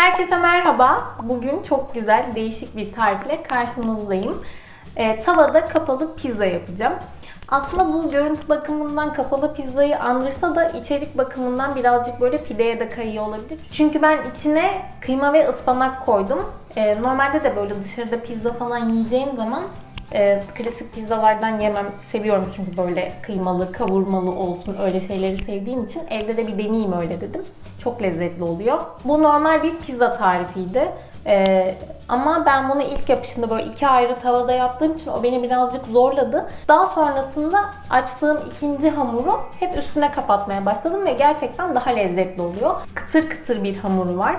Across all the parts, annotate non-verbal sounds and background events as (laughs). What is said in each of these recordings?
Herkese merhaba. Bugün çok güzel, değişik bir tarifle karşınızdayım. Ee, tavada kapalı pizza yapacağım. Aslında bu görüntü bakımından kapalı pizzayı andırsa da içerik bakımından birazcık böyle pideye de kayıyor olabilir. Çünkü ben içine kıyma ve ıspanak koydum. Ee, normalde de böyle dışarıda pizza falan yiyeceğim zaman e, klasik pizzalardan yemem. Seviyorum çünkü böyle kıymalı, kavurmalı olsun öyle şeyleri sevdiğim için evde de bir deneyeyim öyle dedim. Çok lezzetli oluyor. Bu normal bir pizza tarifiydi. Ee, ama ben bunu ilk yapışında böyle iki ayrı tavada yaptığım için o beni birazcık zorladı. Daha sonrasında açtığım ikinci hamuru hep üstüne kapatmaya başladım ve gerçekten daha lezzetli oluyor. Kıtır kıtır bir hamuru var.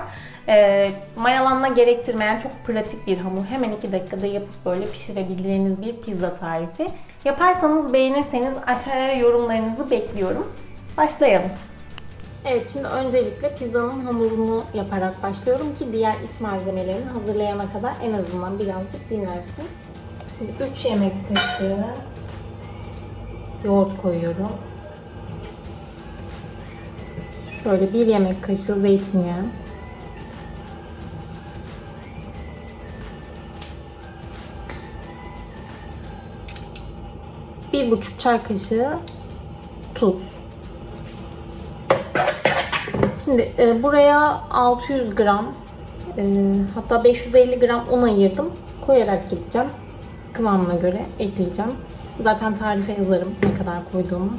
Ee, mayalanma gerektirmeyen çok pratik bir hamur. Hemen 2 dakikada yapıp böyle pişirebileceğiniz bir pizza tarifi. Yaparsanız beğenirseniz aşağıya yorumlarınızı bekliyorum. Başlayalım. Evet şimdi öncelikle pizzanın hamurunu yaparak başlıyorum ki diğer iç malzemelerini hazırlayana kadar en azından birazcık dinlensin. Şimdi 3 yemek kaşığı yoğurt koyuyorum. Böyle 1 yemek kaşığı zeytinyağı. Bir buçuk çay kaşığı tuz. Şimdi e, buraya 600 gram e, hatta 550 gram un ayırdım. Koyarak gideceğim. Kıvamına göre ekleyeceğim. Zaten tarife yazarım ne kadar koyduğumu.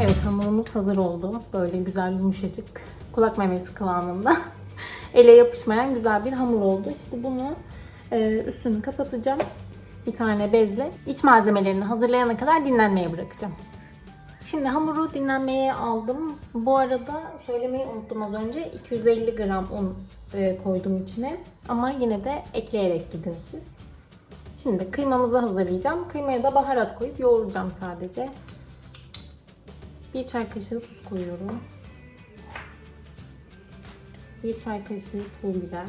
Evet hamurumuz hazır oldu. Böyle güzel yumuşacık kulak memesi kıvamında. (laughs) Ele yapışmayan güzel bir hamur oldu. Şimdi bunu e, üstünü kapatacağım bir tane bezle iç malzemelerini hazırlayana kadar dinlenmeye bırakacağım. Şimdi hamuru dinlenmeye aldım. Bu arada söylemeyi unuttum az önce. 250 gram un e, koydum içine. Ama yine de ekleyerek gidin siz. Şimdi kıymamızı hazırlayacağım. Kıymaya da baharat koyup yoğuracağım sadece. Bir çay kaşığı tuz koyuyorum. Bir çay kaşığı pul biber.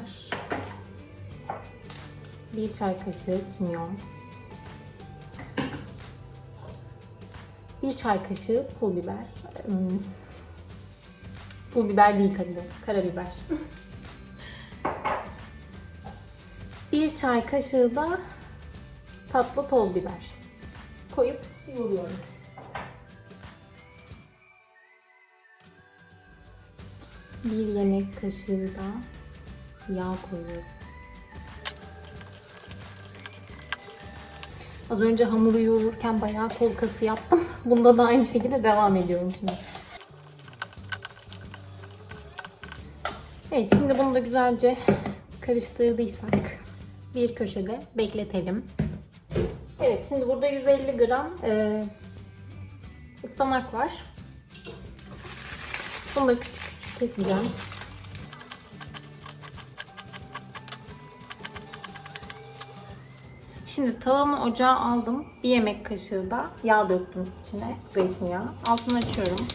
1 çay kaşığı kimyon. 1 çay kaşığı pul biber. Hmm. Pul biber değil tabii karabiber. 1 çay kaşığı da tatlı toz biber. Koyup yoğuruyorum. Bir yemek kaşığı da yağ koyuyorum. Az önce hamuru yoğururken bayağı kol kası yaptım. (laughs) Bunda da aynı şekilde devam ediyorum şimdi. Evet şimdi bunu da güzelce karıştırdıysak bir köşede bekletelim. Evet şimdi burada 150 gram e, ıspanak var. Da küçük küçük keseceğim. Şimdi tavamı ocağa aldım. Bir yemek kaşığı da yağ döktüm içine. Zeytinyağı. Altını açıyorum.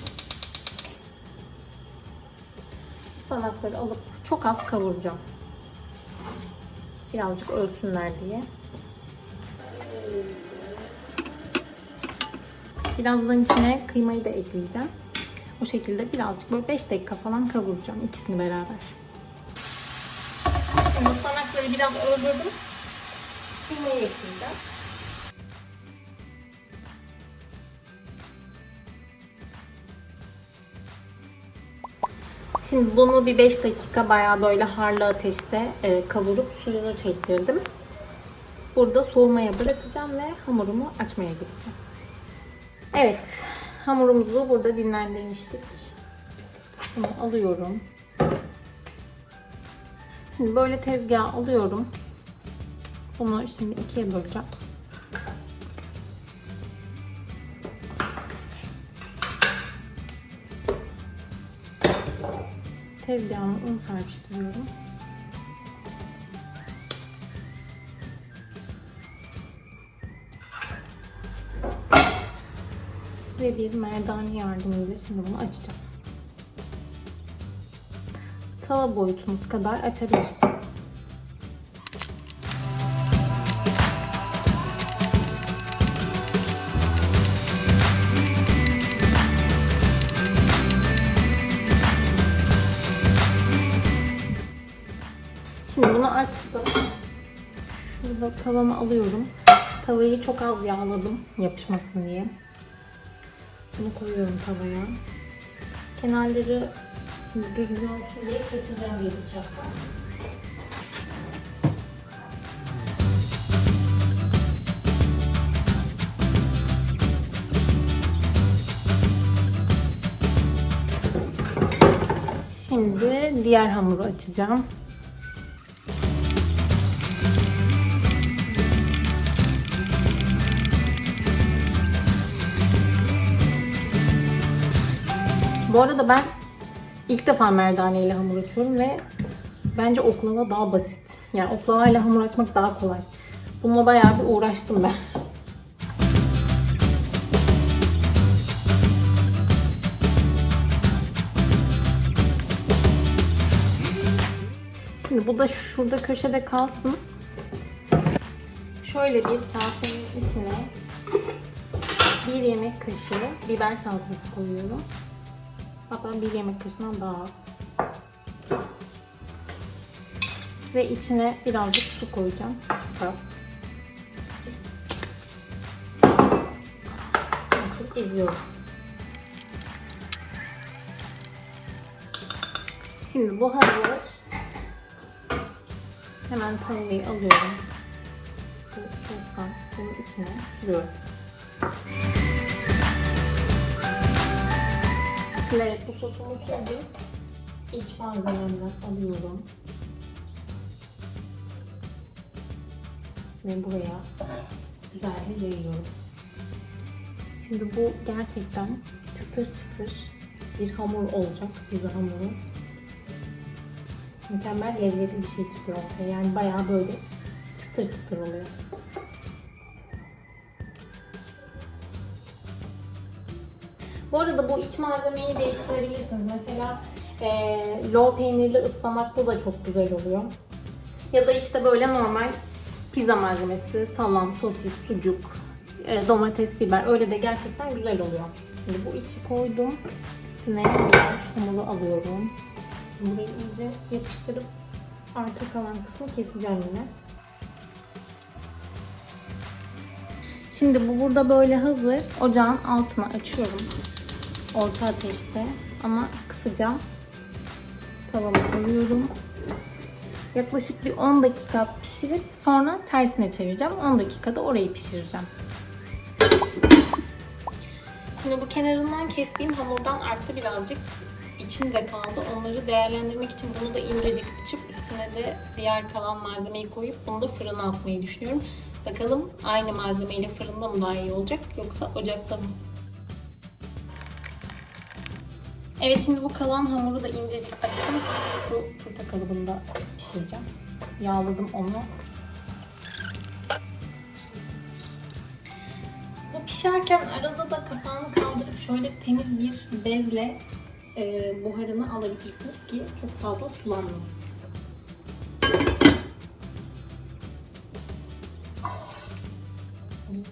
Ispanakları alıp çok az kavuracağım. Birazcık ölsünler diye. Birazdan içine kıymayı da ekleyeceğim. O şekilde birazcık böyle 5 dakika falan kavuracağım ikisini beraber. Şimdi ıspanakları biraz öldürdüm. Kıymayı ekleyeceğim. Şimdi bunu bir 5 dakika bayağı böyle harlı ateşte e, kavurup suyunu çektirdim. Burada soğumaya bırakacağım ve hamurumu açmaya gideceğim. Evet, hamurumuzu burada dinlendirmiştik. Bunu alıyorum. Şimdi böyle tezgaha alıyorum. Bunu şimdi ikiye böleceğim. Tezgahıma un serpiştiriyorum. Ve bir merdane yardımıyla şimdi bunu açacağım. Tava boyutunuz kadar açabilirsiniz. Açtım. Burada tavamı alıyorum. Tavayı çok az yağladım yapışmasın diye. Bunu koyuyorum tavaya. Kenarları şimdi düzgün olsun diye keseceğim bir bıçakla. Şimdi diğer hamuru açacağım. Arada ben ilk defa merdane ile hamur açıyorum ve bence oklava daha basit. Yani oklavayla hamur açmak daha kolay. Bununla bayağı bir uğraştım ben. Şimdi bu da şurada köşede kalsın. Şöyle bir kasenin içine bir yemek kaşığı biber salçası koyuyorum. Hatta bir yemek kaşığından daha az. Ve içine birazcık su koyacağım. Az. Açıp eziyorum. Şimdi bu. Hemen tavayı alıyorum. Bu sostan bunun içine sürüyorum. Evet bu sosumu sürdüm. İç malzememden alıyorum. Ve buraya güzelce yayıyorum. Şimdi bu gerçekten çıtır çıtır bir hamur olacak. Pizza hamuru. Mükemmel lezzetli bir şey çıkıyor ortaya. Yani bayağı böyle çıtır çıtır oluyor. Bu arada bu iç malzemeyi değiştirebilirsiniz. Mesela eee lor peynirli ıspanaklı da çok güzel oluyor. Ya da işte böyle normal pizza malzemesi, salam, sosis, sucuk, e, domates, biber öyle de gerçekten güzel oluyor. Şimdi bu içi koydum. Üstüne hamuru alıyorum. Burayı iyice yapıştırıp arka kalan kısmı keseceğim yine. Şimdi bu burada böyle hazır. Ocağın altına açıyorum. Orta ateşte ama kısacağım. Tavama koyuyorum. Yaklaşık bir 10 dakika pişirip sonra tersine çevireceğim. 10 dakikada orayı pişireceğim. Şimdi bu kenarından kestiğim hamurdan arttı birazcık. İçinde kaldı. Onları değerlendirmek için bunu da incecik açıp üstüne de diğer kalan malzemeyi koyup bunu da fırına atmayı düşünüyorum. Bakalım aynı malzemeyle fırında mı daha iyi olacak yoksa ocakta mı? Evet şimdi bu kalan hamuru da incecik açtım. Şu turta kalıbında pişireceğim. Yağladım onu. Bu pişerken arada da kapağını kaldırıp şöyle temiz bir bezle e, buharını alabilirsiniz ki çok fazla sulanmasın.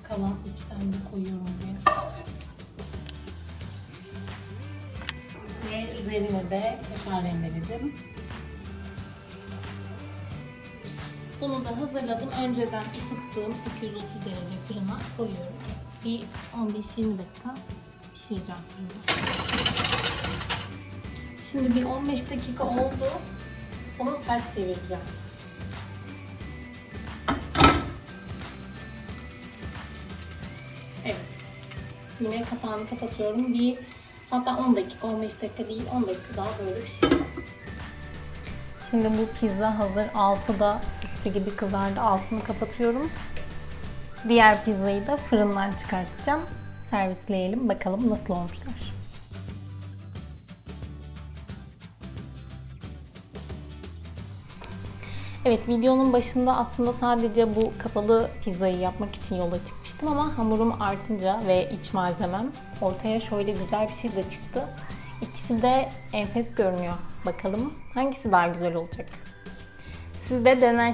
Kalan içten de koyuyorum buraya. Üzerine de kaşar rendeledim. Bunu da hazırladım. Önceden ısıttığım 230 derece fırına koyuyorum. Bir 15-20 dakika pişireceğim. Şimdi bir 15 dakika oldu. Onu ters çevireceğim. Evet. Yine kapağını kapatıyorum. Bir hatta 10 dakika, 15 dakika değil 10 dakika daha böyle pişireceğim. Şimdi bu pizza hazır. Altı da üstü gibi kızardı. Altını kapatıyorum. Diğer pizzayı da fırından çıkartacağım. Servisleyelim. Bakalım nasıl olmuşlar. Evet videonun başında aslında sadece bu kapalı pizzayı yapmak için yola çıkmıştım ama hamurum artınca ve iç malzemem ortaya şöyle güzel bir şey de çıktı. İkisi de enfes görünüyor. Bakalım hangisi daha güzel olacak. Siz de dener